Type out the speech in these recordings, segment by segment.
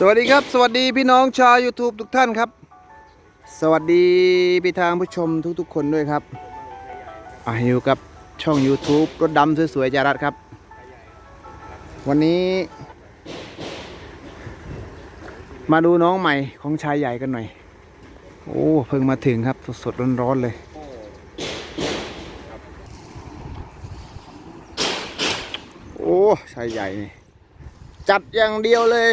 สวัสดีครับ สวัสดีพี่น้องชาว YouTube ทุกท่านครับ สวัสดีพี่ทางผู้ชมทุกๆ คนด้วยครับอะอยู่กับช่อง YouTube รถดำสวยๆจารัดครับ วันนี้ มาดูน้องใหม่ของชายใหญ่กันหน่อย โอ้เพิ่งมาถึงครับสดๆร้อนๆเลย โอ้ชายใหญ่นี่จัดอย่างเดียวเลย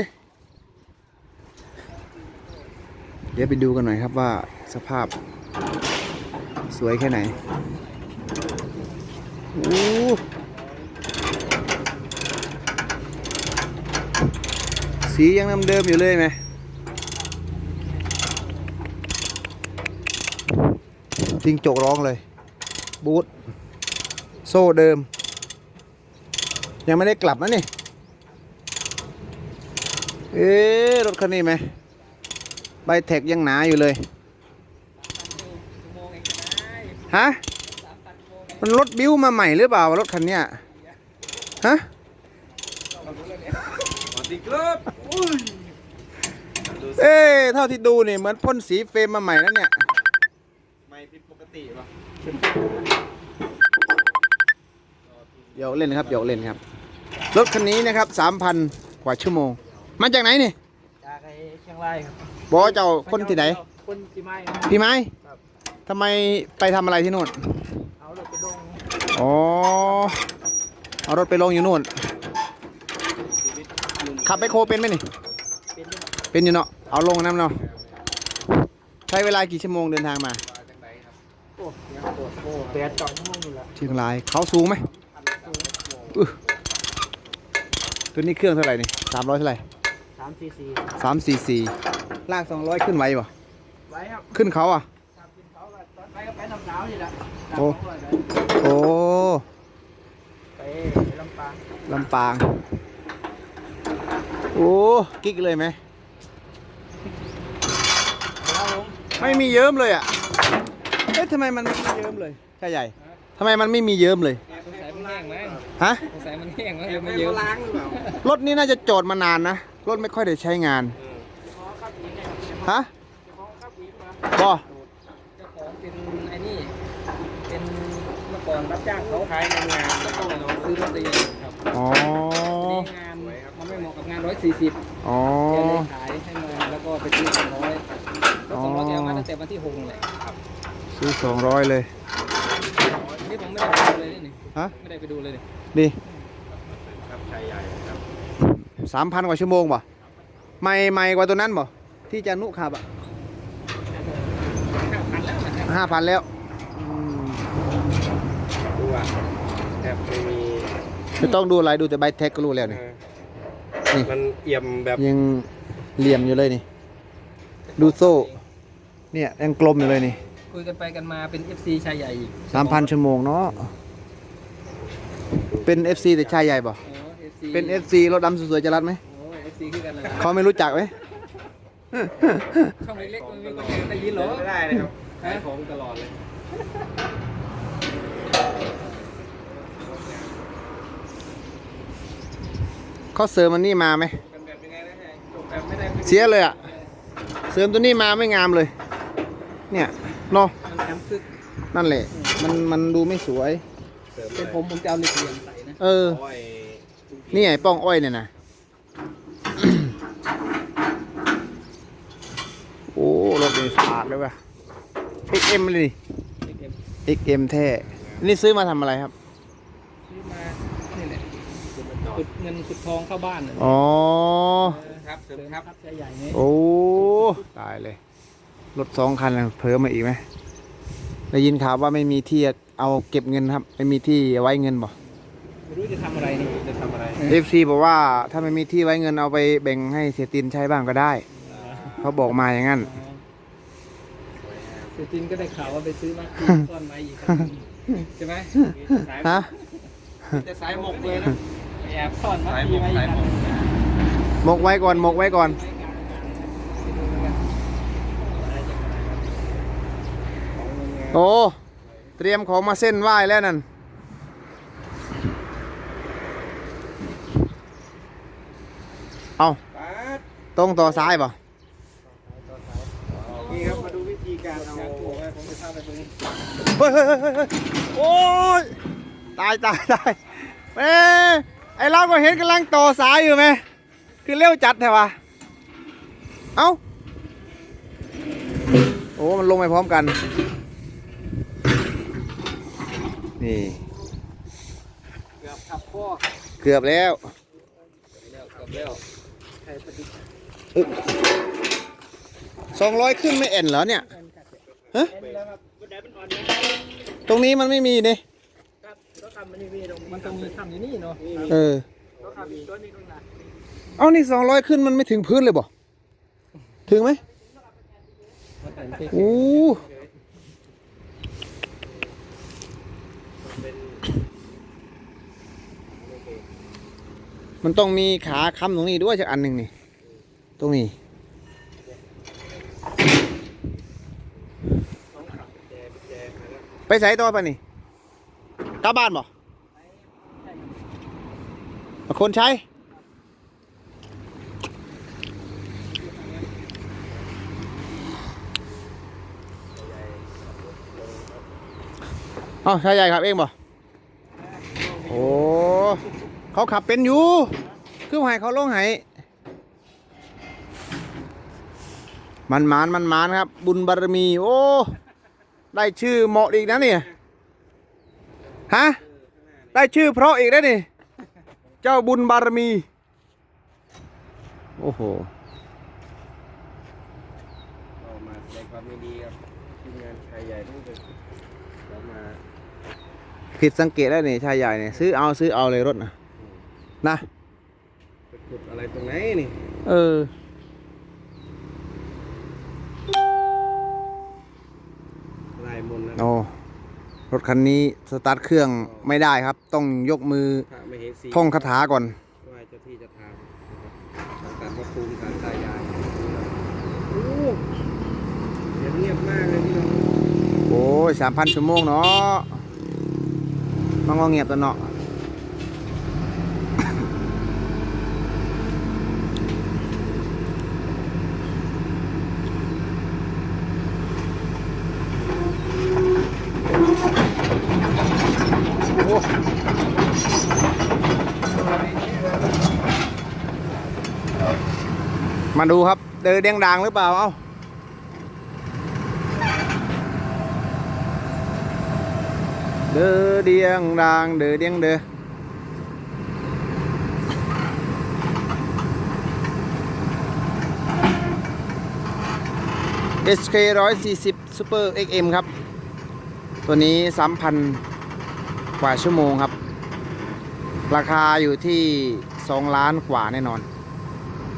เดี๋ยวไปดูกันหน่อยครับว่าสภาพสวยแค่ไหนโอ้สียังเดิมๆอยู่เลยไหมจิงโจกร้องเลย บูทโซ่เดิม ยังไม่ได้กลับนะนี่ เอ๊รถคันนี้ไหม ใบแท็กยังหนาอยู่เลย ฮะ มันรถบิ้วมาใหม่หรือเปล่ารถคันเนี้ย ฮะสวัสดีครับเอ๊ะเท่าที่ดูนี่เหมือนพ่นสีเฟรมมาใหม่แล้วเนี่ย ไม่ผิดปกติป่ะเดี๋ยวเล่นครับเดี๋ยวเล่นครับ รถคันนี้นะครับสามพันกว่าชั่วโมง มาจากไหนนี่ จากไอ้เชียงรายครับ บอกว่าเจ้าคนที่ไหน คนจีไม้พี่ไม้ครับ ทำไมไปทำอะไรที่นู่น เอารถไปลงอ๋อ เอารถไปลงอยู่นู่น ขับไปโคเป็นไหมนี่ เป็นที่ไหนเป็นอยู่เนาะ เอาลงน้ำเนาะ ใช้เวลากี่ชั่วโมงเดินทางมา โอ้ยังปวดโอ้แปดสองชั่วโมงอยู่แล้วเชียงราย เขาสูงไหมอื้อตัวนี้เครื่องเท่าไหร่นี่สามร้อยเท่าไหร่สามสี่สี่สามสี่สี่ ลากสองร้อยขึ้นไหวป่ะไว้ครับขึ้นเขาอะตามกินเขาก็ตอนไปก็ไปน้ำหนาวนี่แหละโอ้ตามเขาเลยโอ้ไปลำปางลำปางโอ้กิ๊กเลยไหมครับผมไม่มีเยิ้มเลยอะเอ๊ะทำไมมันไม่มีเยิ้มเลยใช่ใหญ่ทำไมมันไม่มีเยิ้มเลยสงสัยมันแห้งมั้งฮะสงสัยมันแห้งมั้งเลยไม่เยอะล้างหรือเปล่ารถนี้น่าจะจอดมานานนะรถไม่ค่อยได้ใช้งาน ฮะบอเจ้าของเป็นไอ้นี่ เป็นเมื่อก่อนรับจ้างเขาขายในงานก็ต้องซื้อรถเองครับอ๋อทีนี้งานมันไม่เหมาะกับงานร้อยสี่สิบอ๋อ แกเลยขายให้มาแล้วก็ไปซื้อสองร้อยแล้วสองร้อยแกเอามาตั้งแต่วันที่หกเลยครับซื้อสองร้อยเลย นี่ผมไม่ได้ไปดูเลยนี่ฮะ ไม่ได้ไปดูเลยนี่ดีครับชายใหญ่ครับสามพันกว่าชั่วโมงป่ะไม่ไม่กว่าตัวนั้นป่ะ ที่จานุขับอะห้าพันแล้วนะครับห้าพันแล้วอืมดูอะแทบไม่มีไม่ต้องดูอะไรดูแต่ใบแท็กก็รู้แล้วนี่ นี่ มันเอี่ยมแบบยังเหลี่ยมอยู่เลยนี่ ดูโซ่ เนี่ยยังกลมอยู่เลยนี่คุยกันไปกันมาเป็น FC ชายใหญ่อีกสามพันชั่วโมงเนาะเป็น FC แต่ชายใหญ่ป่ะโอ้ FC เป็น FC รถดำสวยๆจะรัดไหมโอ้ FC คือกันเลยเขาไม่รู้จักไหม ช่องเล็กๆมันมีคนเดียวได้ยินเหรอไม่ได้เลยครับขายของตลอดเลยเขาเสริมมันนี่มาไหมเป็นแบบยังไงนะฮะจบแบบไม่ได้ไม่เสียเลยอะเสริมตัวนี้มาไม่งามเลย เนี่ยเนาะมันแถมซึกนั่นแหละ มันมันดูไม่สวยเสริมเป็นผมผมจะเอาเหล็กเหลี่ยมใส่นะเออโอ้ยนี่ไงป้องอ้อยเนี่ยนะ โอ้ รถนี่สะอาดเลยว่ะ XM เลยเหล็กเหลี่ยมนี่ XM แท้นี่ซื้อมาทำอะไรครับ ซื้อมานี่แหละขุดเงินขุดทองเข้าบ้านน่ะอ๋อครับเสริมเสริมครับทัพชายใหญ่นี่โอ้ ตายเลย รถสองคันเลยเพิ่มมาอีกไหมได้ยินข่าวว่าไม่มีที่เอาเก็บเงินครับ ไม่มีที่ไว้เงินบ่ ไม่รู้จะทำอะไรนี่จะทำอะไรเอฟซีบอกว่าถ้าไม่มีที่ไว้เงินเอาไปแบ่งให้เสียตินใช้บ้างก็ได้ เขาบอกมาอย่างนั้นเสียจินก็ได้ข่าวว่าไปซื้อมาคืนซ่อนไว้อีกครับใช่ไหมฮะจะสายหมกเลยนะไปแอบซ่อนมาสายหมคืกนไว้อีสายกหมกหมกไว้ก่อนหมกไว้ก่อน โอ้เตรียมของมาเส้นไหว้แล้วนั่นเอาปัดตรงต่อซ้ายป่ะ นี่ครับมาดูวิธีการเอา การตัวไว้ผมจะพาไปเบิ่ง เฮ้ยเฮ้ยเฮ้ยโอ้ยตายตายตายแม่ไอเราก็เห็นกำลังต่อสายอยู่ไหมคือเร็วจัดแถวะเอ้าโอ้มันลงไปพร้อมกัน นี่เกือบขับพ่อเกือบแล้วเกือบแล้วใครปฏิสองร้อยขึ้นไม่เอ็นเหรอเนี่ยฮะ รับบันไดมันอ่อนนะตรงนี้มันไม่มีนี่ครับรถทำมันนี่มีตรงนี้มันต้องมีทำอยู่นี่เนาะเออรถทำอีกตัวนี้ตรงนั้นเอานี่สองร้อยขึ้นมันไม่ถึงพื้นเลยบ่ถึงไหมมันแต่งเท่โอ้มันต้องมีขาค้ำตรงนี้ด้วยจากอันหนึ่งนี่ ตรงนี้ ไป ใส่ต่อไปะนี่กลับบ้านบ่คนใช้ เอ้าชายใหญ่ขับเองบ่โอ้ เขาขับเป็นอยู่ คือให้เขาลงให้มันมานมันมานครับ บุญบารมี โอ้ ได้ชื่อเหมาะอีกนะเนี่ยฮะได้ชื่อเพราะอีกนะนี่ เจ้าบุญบารมี โอ้โหเรามาแสดงความยินดีครับทีมงานชายใหญ่ทั้งหมดเรามาผิดสังเกตแล้วนี่ชายใหญ่เนี่ยซื้อเอาซื้อเอาเลยรถนะนะไปขุดอะไรตรงไหนนี่ เออ นต์นะโอ้รถคันนี้สตาร์ทเครื่องไม่ได้ครับ ต้องยกมือพระมเหสีท่องคาถาก่อน ไหว้เจ้าที่เจะทางนะครับทางการพระภูมิทางตายายโอ้เสียงเงียบมากเลยพี่น้อง โอ้ยสามพันชั่วโมงเนาะมันก็เงียบตัวเนาะ มาดูครับ เดินเดียงดังหรือเปล่า เอ้าเด้อเดียงดังเด้อเดียงเด้อเอสเคร้อยสี่สิบซูเปอร์เอ็กเอ็มครับ ตัวนี้สามพันกว่าชั่วโมงครับ ราคาอยู่ที่สองล้านกว่าแน่นอน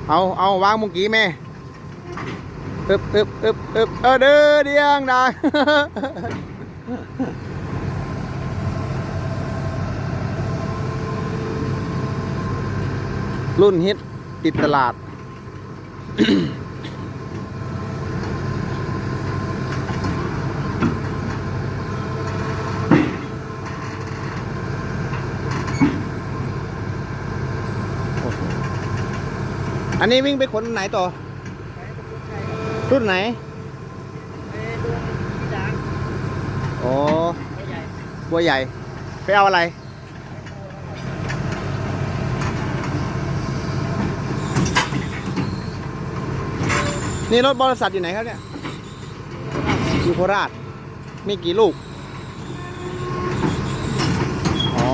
เอาเอาวางมุงกี้แม่อึบอึบอึบอึบเออเด้อเดียงดังรุ่นฮิตติดตลาด อันนี้วิ่งไปขนไหนต่อ รุ่นไหนไปดูที่ด่านอ๋อไม่ใหญ่บัวใหญ่ ไปเอาอะไร นี่รถบริษัทอยู่ไหนครับเนี่ยอยู่โคราช มีกี่ลูก อ๋อ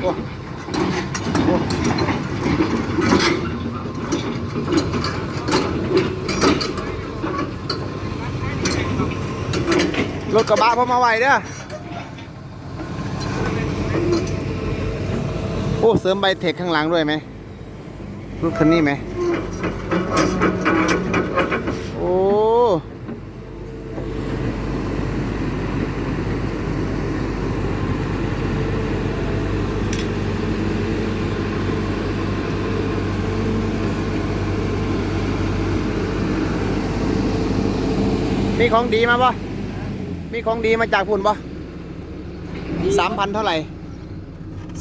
โอ้โอ้ รถกระบะพอมาไหวเด้อโอ้ เสริมใบเทคข้างหลังด้วยไหมรถคันนี้ไหม โอ้มีของดีมาปะ มีของดีมาจากพุ่นปะสามพันเท่าไหร่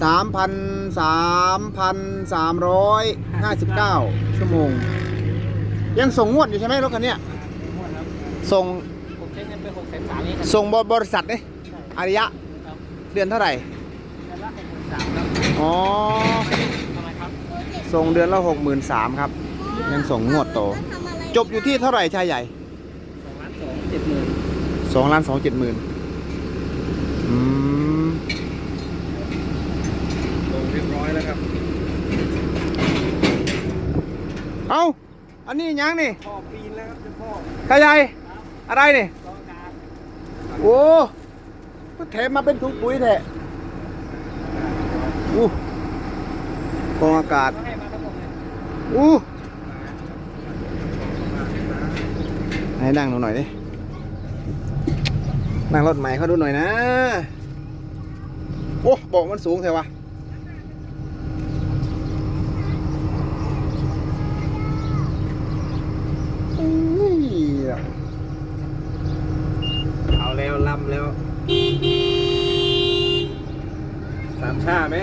สามพันสามพันสามร้อยห้าสิบเก้าชั่วโมง ยังส่งงวดอยู่ใช่ไหมรถคันเนี้ยหมดครับส่งผมใช้เงินไปหกแสนสามเองครับส่งบริษัทเนี่ยอาริยะครับเดือนเท่าไหร่เดือนละหกหมื่นสามครับอ๋อทำไมครับส่งเดือนละหกหมื่นสามครับ ยังส่งงวดโต จบอยู่ที่เท่าไหร่ชายใหญ่สองล้านสองเจ็ดหมื่น สองล้านสองเจ็ดหมื่นอืมลงเรียบร้อยแล้วครับ เอ้าอันนี้ยังนี่พ่อปีนแล้วครับเจ้าพ่อชายใหญ่อะไรนี่กองการโอ้ก็แถมมาเป็นถุงปุ๋ยแท้อู้กองอากาศก็ให้มาทั้งหมดเลยอู้ให้นั่งหนูหน่อยดิ นั่งรถใหม่เขาดูหน่อยนะ โอ้บอกมันสูงเถอะวะเอาแล้วลำแล้วสามชาไหม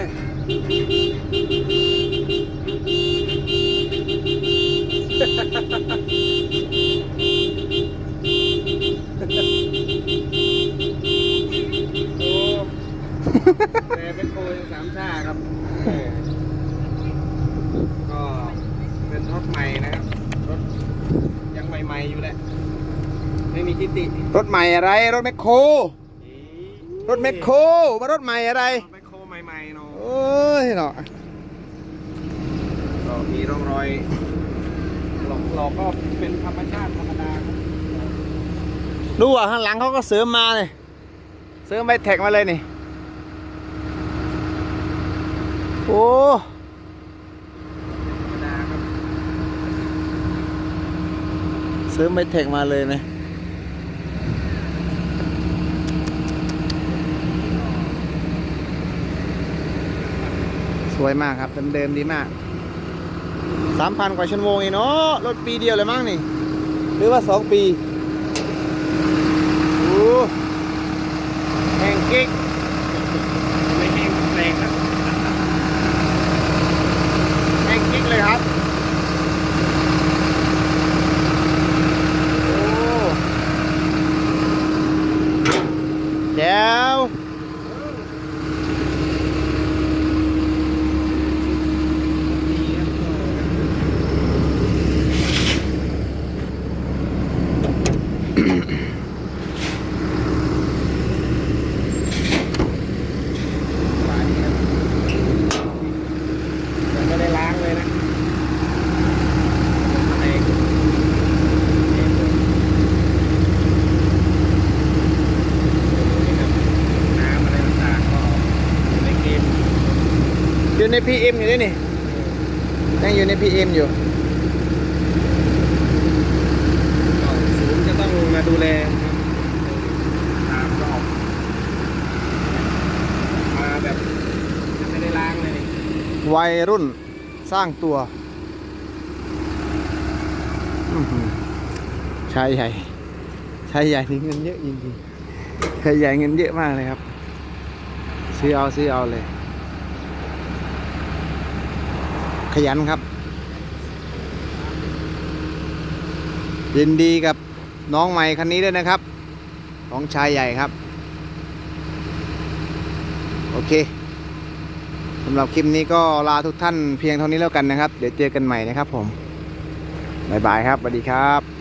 แต่เป็นโคยังสามชาครับเออก็เป็นรถใหม่นะครับ รถยังใหม่ ๆ อยู่แหละ ไม่มีทิฏฐิรถใหม่อะไร รถแมคโคร รถแมคโครมารถใหม่อะไร รถแมคโครใหม่ๆเนาะโอ้ยเนาะก็มีร่องรอยหลอกหลอกก็เป็นธรรมชาติธรรมดาครับดูอะข้างหลังเขาก็เสริมมาเลยเสริมไปแท็กมาเลยนี่ โอ้ธรรมดาครับเสริมไปแท็กมาเลยนะสวยมากครับเดิมๆดีมากสามพันกว่าชั่วโมงเองเนาะรถปีเดียวเลยมั้งนี่ หรือว่าสองปีโอ้แห่งกิ๊ก ไม่แห้งแรงครับ แห่งกิ๊กเลยครับ โอ้แจ๋ว ฝาดีครับยัง ไม่ได้ล้างเลยนะองเองเลยนี่ครับน้ำอะไรต่างๆก็อยู่ในเกมอยู่น PM อยู่ด้วยนี่ยังอยู่ใน PM อยู่ ก็ศูนย์จะต้องมา ดูแลครับตามก็ออกมาแบบยังไม่ได้ล้างเลยวัยรุ่นสร้างตัวอื้อหือชายใหญ่ชายใหญ่นี่เงินเยอะจริงๆชายใหญ่เงินเยอะมากเลยครับ ซื้อเอาซื้อเอาเลย ขยันครับยินดีกับ น้องใหม่คันนี้ด้วยนะครับ ของชายใหญ่ครับ โอเคสำหรับคลิปนี้ก็ลาทุกท่านเพียงเท่านี้แล้วกันนะครับ เดี๋ยวเจอกันใหม่นะครับผม บ๊ายบายครับสวัสดีครับ